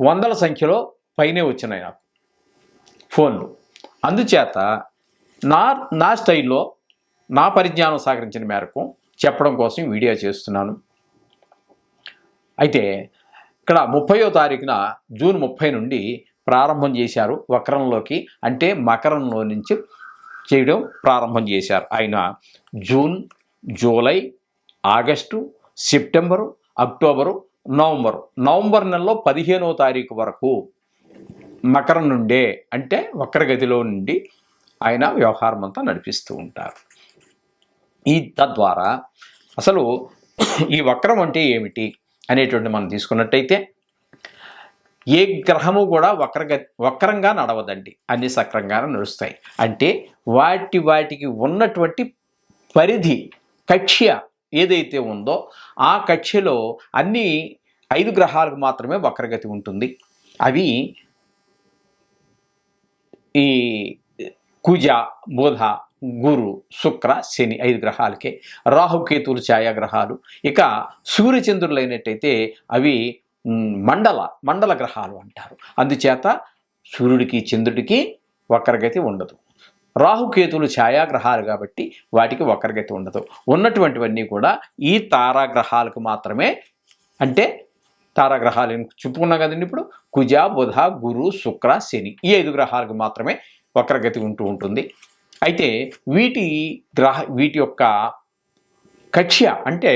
వందల సంఖ్యలో పైనే వచ్చినాయి నాకు ఫోన్లు. అందుచేత నా నా స్టైల్లో నా పరిజ్ఞానం సహకరించిన మేరకు చెప్పడం కోసం వీడియో చేస్తున్నాను. అయితే ఇక్కడ ముప్పయో తారీఖున జూన్ ముప్పై నుండి ప్రారంభం చేశారు వక్రంలోకి అంటే మకరంలో నుంచి చేయడం ప్రారంభం చేశారు. ఆయన June July August September October November. November నెలలో పదిహేనవ తారీఖు వరకు మకరం నుండే అంటే వక్రగతిలో నుండి ఆయన వ్యవహారం అంతా నడిపిస్తూ ఉంటారు. ఈ తద్వారా అసలు ఈ వక్రం అంటే ఏమిటి అనేటువంటి మనం తీసుకున్నట్టయితే ఏ గ్రహము కూడా వక్రగ వక్రంగా నడవదండి. అన్ని సక్రంగానే నడుస్తాయి. అంటే వాటి వాటికి ఉన్నటువంటి పరిధి కక్ష్య ఏదైతే ఉందో ఆ కక్ష్యలో అన్ని ఐదు గ్రహాలకు మాత్రమే వక్రగతి ఉంటుంది. అవి ఈ కుజ బుధ గురు శుక్ర శని ఐదు గ్రహాలకే. రాహుకేతులు ఛాయాగ్రహాలు. ఇక సూర్యచంద్రులు అయినట్టయితే అవి మండల మండల గ్రహాలు అంటారు. అందుచేత సూర్యుడికి చంద్రుడికి వక్రగతి ఉండదు. రాహుకేతులు ఛాయాగ్రహాలు కాబట్టి వాటికి వక్రగతి ఉండదు. ఉన్నటువంటివన్నీ కూడా ఈ తారాగ్రహాలకు మాత్రమే అంటే తారాగ్రహాలు చెప్పుకున్నాం కదండి ఇప్పుడు? కుజ బుధ గురు శుక్ర శని ఈ ఐదు గ్రహాలకు మాత్రమే వక్రగతి ఉంటూ ఉంటుంది. అయితే వీటి గ్రహ వీటి యొక్క కక్ష్య అంటే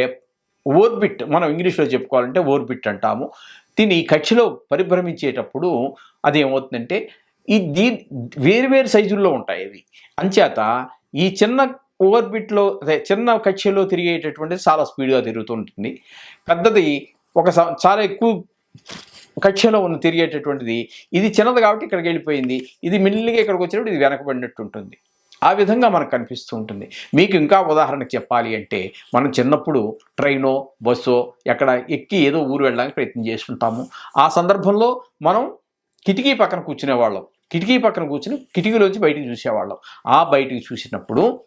ఓర్బిట్ మనం ఇంగ్లీష్లో చెప్పుకోవాలంటే ఓర్బిట్ అంటాము. దీని ఈ కక్షలో పరిభ్రమించేటప్పుడు అది ఏమవుతుందంటే ఈ దీ వేరువేరు సైజుల్లో ఉంటాయి ఇవి. అంచేత ఈ చిన్న ఓవర్బిట్లో అదే చిన్న కక్షలో తిరిగేటటువంటిది చాలా స్పీడ్గా తిరుగుతూ ఉంటుంది. పెద్దది ఒక స- చాలా ఎక్కువ కక్షలో ఉన్న తిరిగేటటువంటిది ఇది చిన్నది కాబట్టి ఇక్కడికి వెళ్ళిపోయింది ఇది మిల్లిగా ఇక్కడికి వచ్చినప్పుడు ఇది వెనకబడినట్టు ఉంటుంది. ఆ విధంగా మనకు కనిపిస్తూ ఉంటుంది. మీకు ఇంకా ఉదాహరణకు చెప్పాలి అంటే మనం చిన్నప్పుడు ట్రైనో బస్సో ఎక్కడ ఎక్కి ఏదో ఊరు వెళ్ళడానికి ప్రయత్నం చేస్తుంటాము. ఆ సందర్భంలో మనం కిటికీ పక్కన కూర్చునేవాళ్ళం. కిటికీ పక్కన కూర్చుని కిటికీలోంచి బయటికి చూసేవాళ్ళం. ఆ బయటికి చూసినప్పుడు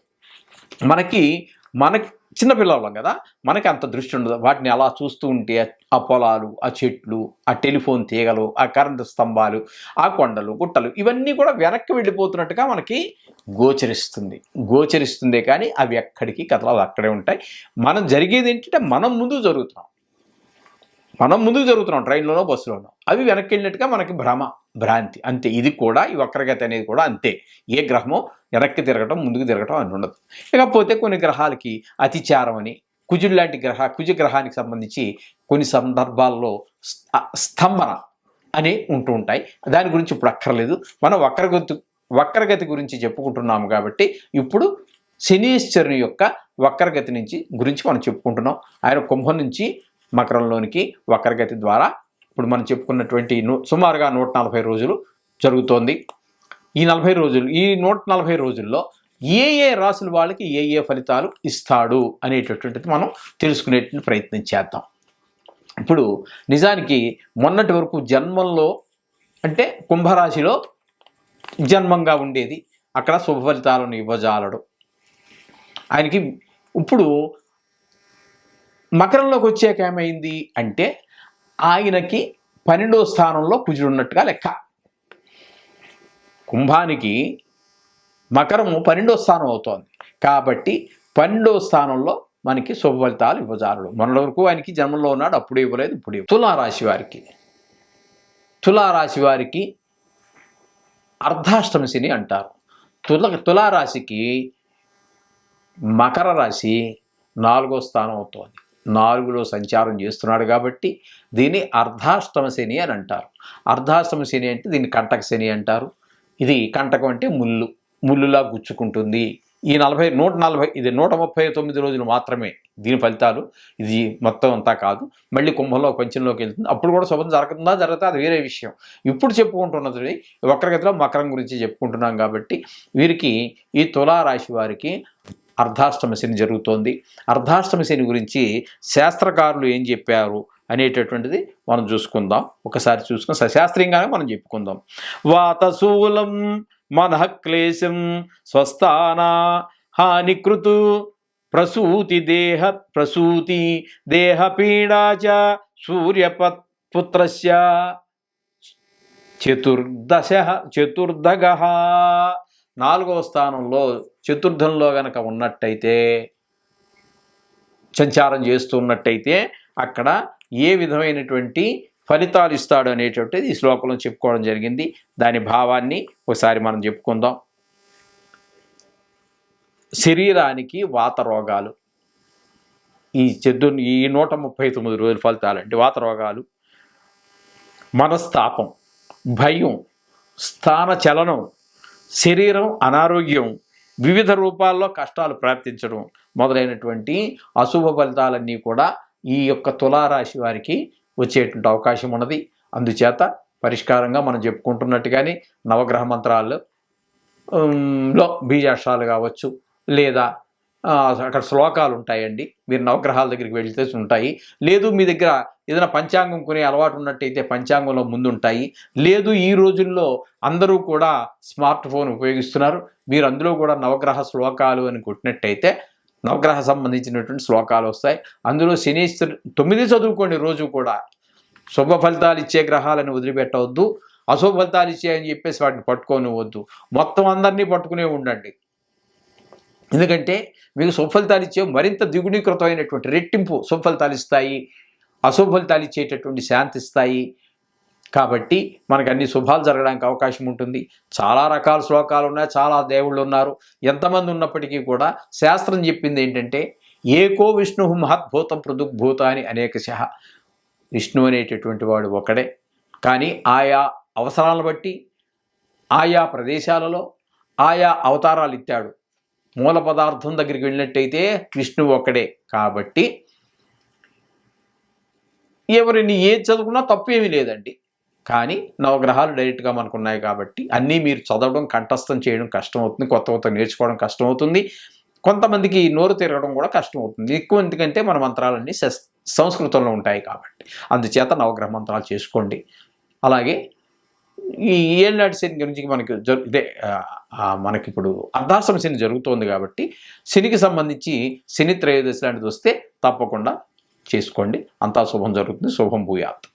మనకి మనకి చిన్నపిల్లవాళ్ళం కదా మనకి అంత దృష్టి ఉండదు. వాటిని అలా చూస్తూ ఉంటే ఆ పొలాలు ఆ చెట్లు ఆ టెలిఫోన్ తీగలు ఆ కరెంటు స్తంభాలు ఆ కొండలు గుట్టలు ఇవన్నీ కూడా వెనక్కి వెళ్ళిపోతున్నట్టుగా మనకి గోచరిస్తుంది. గోచరిస్తుందే కానీ అవి ఎక్కడికి కథలు అక్కడే ఉంటాయి. మనం జరిగేది ఏంటంటే మనం ముందు జరుగుతున్నాం. మనం ముందుకు జరుగుతున్నాం ట్రైన్లోనో బస్సులోనో. అవి వెనక్కి వెళ్ళినట్టుగా మనకి భ్రమ భ్రాంతి. అంతే ఇది కూడా ఈ వక్రగతి అనేది కూడా అంతే. ఏ గ్రహమో వెనక్కి తిరగటం ముందుకు తిరగటం అని ఉండదు. ఇకపోతే కొన్ని గ్రహాలకి అతిచారం అని కుజుడు లాంటి గ్రహ కుజ గ్రహానికి సంబంధించి కొన్ని సందర్భాల్లో స్తంభన అని ఉంటూ ఉంటాయి. దాని గురించి ఇప్పుడు అక్కర్లేదు. మనం వక్రగతి వక్రగతి గురించి చెప్పుకుంటున్నాము కాబట్టి ఇప్పుడు శనీశ్వరుని యొక్క వక్రగతి నుంచి గురించి మనం చెప్పుకుంటున్నాం. ఆయన కుంభం నుంచి మకరంలోనికి వక్రగతి ద్వారా ఇప్పుడు మనం చెప్పుకున్నటువంటి సుమారుగా నూట నలభై రోజులు జరుగుతోంది. ఈ నలభై రోజులు ఈ నూట నలభై రోజుల్లో ఏ ఏ రాసుల వాళ్ళకి ఏ ఏ ఫలితాలు ఇస్తాడు అనేటటువంటిది మనం తెలుసుకునేటువంటి ప్రయత్నం చేద్దాం. ఇప్పుడు నిజానికి మొన్నటి వరకు జన్మంలో అంటే కుంభరాశిలో జన్మంగా ఉండేది. అక్కడ శుభ ఫలితాలను ఇవ్వజాలడు. ఆయనకి ఇప్పుడు మకరంలోకి వచ్చాక ఏమైంది అంటే ఆయనకి పన్నెండో స్థానంలో కుజుడు ఉన్నట్టుగా లెక్క. కుంభానికి మకరము పన్నెండో స్థానం అవుతోంది. కాబట్టి పన్నెండో స్థానంలో మనకి శుభ ఫలితాలు ఇవ్వజారుడు మొన్నటి వరకు ఆయనకి జన్మంలో ఉన్నాడు అప్పుడు ఇవ్వలేదు ఇప్పుడు ఇవ్వ- తులారాశి వారికి. తులారాశి వారికి అర్ధాష్టమ శని అంటారు. తుల తులారాశికి మకర రాశి నాలుగో స్థానం అవుతోంది. నాలుగులో సంచారం చేస్తున్నాడు కాబట్టి దీన్ని అర్ధాష్టమ శని అని అంటారు. అర్ధాష్టమ శని అంటే దీన్ని కంటక శని అంటారు. ఇది కంటకం అంటే ముళ్ళు. ముళ్ళులా గుచ్చుకుంటుంది. ఈ నలభై నూట నలభై ఇది నూట ముప్పై తొమ్మిది రోజులు మాత్రమే దీని ఫలితాలు. ఇది మొత్తం అంతా కాదు. మళ్ళీ కుంభంలో పంచంలోకి వెళ్తుంది. అప్పుడు కూడా శుభం జరుగుతుందా జరుగుతా అది వేరే విషయం. ఇప్పుడు చెప్పుకుంటున్నది వక్రగతిలో మకరం గురించి చెప్పుకుంటున్నాం కాబట్టి వీరికి ఈ తులారాశి వారికి అర్ధాష్టమ శని జరుగుతోంది. అర్ధాష్టమ శని గురించి శాస్త్రకారులు ఏం చెప్పారు అనేటటువంటిది మనం చూసుకుందాం. ఒకసారి చూసుకుని సశాస్త్రీయంగానే మనం చెప్పుకుందాం. వాతశూలం మనః క్లేశం స్వస్థానా హానికృతు ప్రసూతి దేహ ప్రసూతి దేహ పీడా సూర్యపత్ పుత్రస్య. చతుర్దశ చతుర్దగ నాలుగవ స్థానంలో చతుర్థంలో గనక ఉన్నట్టయితే సంచారం చేస్తున్నట్టయితే అక్కడ ఏ విధమైనటువంటి ఫలితాలు ఇస్తాడు అనేటువంటిది ఈ శ్లోకంలో చెప్పుకోవడం జరిగింది. దాని భావాన్ని ఒకసారి మనం చెప్పుకుందాం. శరీరానికి వాత రోగాలు. ఈ చెద్దు ఈ నూట ముప్పై తొమ్మిది రోజుల ఫలితాలు అంటే వాత రోగాలు మనస్తాపం భయం స్థాన చలనం శరీరం అనారోగ్యం వివిధ రూపాల్లో కష్టాలు ప్రాప్తించడం మొదలైనటువంటి అశుభ ఫలితాలన్నీ కూడా ఈ యొక్క తులారాశి వారికి వచ్చేటువంటి అవకాశం ఉన్నది. అందుచేత పరిష్కారంగా మనం చెప్పుకుంటున్నట్టుగానే నవగ్రహ మంత్రాలు లో బీజాక్షరాలు కావచ్చు లేదా అక్కడ శ్లోకాలు ఉంటాయండి. మీరు నవగ్రహాల దగ్గరికి వెళ్తే ఉంటాయి. లేదు మీ దగ్గర ఏదైనా పంచాంగం కొనే అలవాటు ఉన్నట్టయితే పంచాంగంలో ముందుంటాయి. లేదు ఈ రోజుల్లో అందరూ కూడా స్మార్ట్ ఫోన్ ఉపయోగిస్తున్నారు. మీరు అందులో కూడా నవగ్రహ శ్లోకాలు అని కొట్టినట్టయితే నవగ్రహ సంబంధించినటువంటి శ్లోకాలు వస్తాయి. అందులో శనీశ్వరు తొమ్మిది చదువుకోండి రోజు కూడా. శుభ ఫలితాలు ఇచ్చే గ్రహాలను వదిలిపెట్టవద్దు. అశుభ ఫలితాలు ఇచ్చాయని చెప్పేసి వాటిని పట్టుకోనివద్దు మొత్తం అందరినీ పట్టుకునే ఉండండి. ఎందుకంటే మీకు సుఫలితాలు ఇచ్చే మరింత ద్విగుణీకృతమైనటువంటి రెట్టింపు సుఫలితాలు ఇస్తాయి అశుభలితాలు ఇచ్చేటటువంటి శాంతి ఇస్తాయి కాబట్టి మనకు అన్ని శుభాలు జరగడానికి అవకాశం ఉంటుంది. చాలా రకాల శ్లోకాలు ఉన్నాయి చాలా దేవుళ్ళు ఉన్నారు. ఎంతమంది ఉన్నప్పటికీ కూడా శాస్త్రం చెప్పింది ఏంటంటే ఏకో విష్ణు మహద్భూతం పృథుగ్భూత అని అనేక శహ విష్ణు అనేటటువంటి వాడు ఒకడే. కానీ ఆయా అవసరాలను బట్టి ఆయా ప్రదేశాలలో ఆయా అవతారాలు ఇచ్చాడు మూల పదార్థం దగ్గరికి వెళ్ళినట్టయితే విష్ణువు ఒక్కడే. కాబట్టి ఎవరిని ఏది చదువుకున్నా తప్పు ఏమీ లేదండి. కానీ నవగ్రహాలు డైరెక్ట్గా మనకు ఉన్నాయి కాబట్టి అన్నీ మీరు చదవడం కంఠస్థం చేయడం కష్టమవుతుంది. కొత్త కొత్త నేర్చుకోవడం కష్టమవుతుంది. కొంతమందికి నోరు తిరగడం కూడా కష్టం అవుతుంది ఎక్కువ ఎందుకంటే మన మంత్రాలన్నీ సస్- సంస్కృతంలో ఉంటాయి కాబట్టి. అందుచేత నవగ్రహ మంత్రాలు చేసుకోండి. అలాగే ఈ ఏళ్ళనాటి శని గురించి మనకి జరు ఇదే మనకి ఇప్పుడు అర్ధాశ్రమ శని జరుగుతోంది కాబట్టి శనికి సంబంధించి శని త్రయోదశి లాంటిది వస్తే తప్పకుండా చేసుకోండి. అంతా శుభం జరుగుతుంది. శుభం భూయాత్.